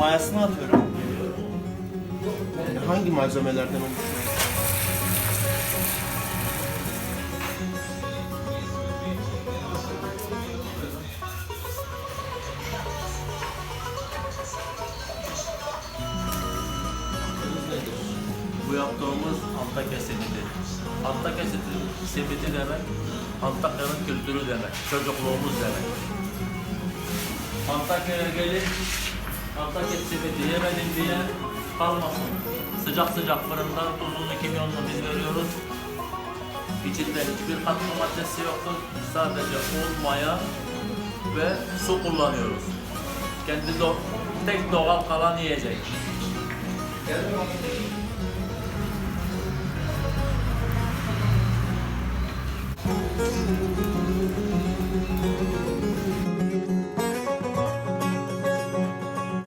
mayasını atıyorum. Hangi malzemelerden oluşuyor? Bu yaptığımız Antakya simidi. Antakya simidi, simidi demek, Antakya'nın kültürü demek, çocukluğumuz demek. Antakya'ya gelip Antakya simidi yemedim diye kalmasın. Sıcak sıcak fırında tuzunu, kimyonunu biz veriyoruz. İçinde hiçbir katkı maddesi yoktur. Sadece un, maya ve su kullanıyoruz. Kendi do tek doğal kalan yiyecek. Müzik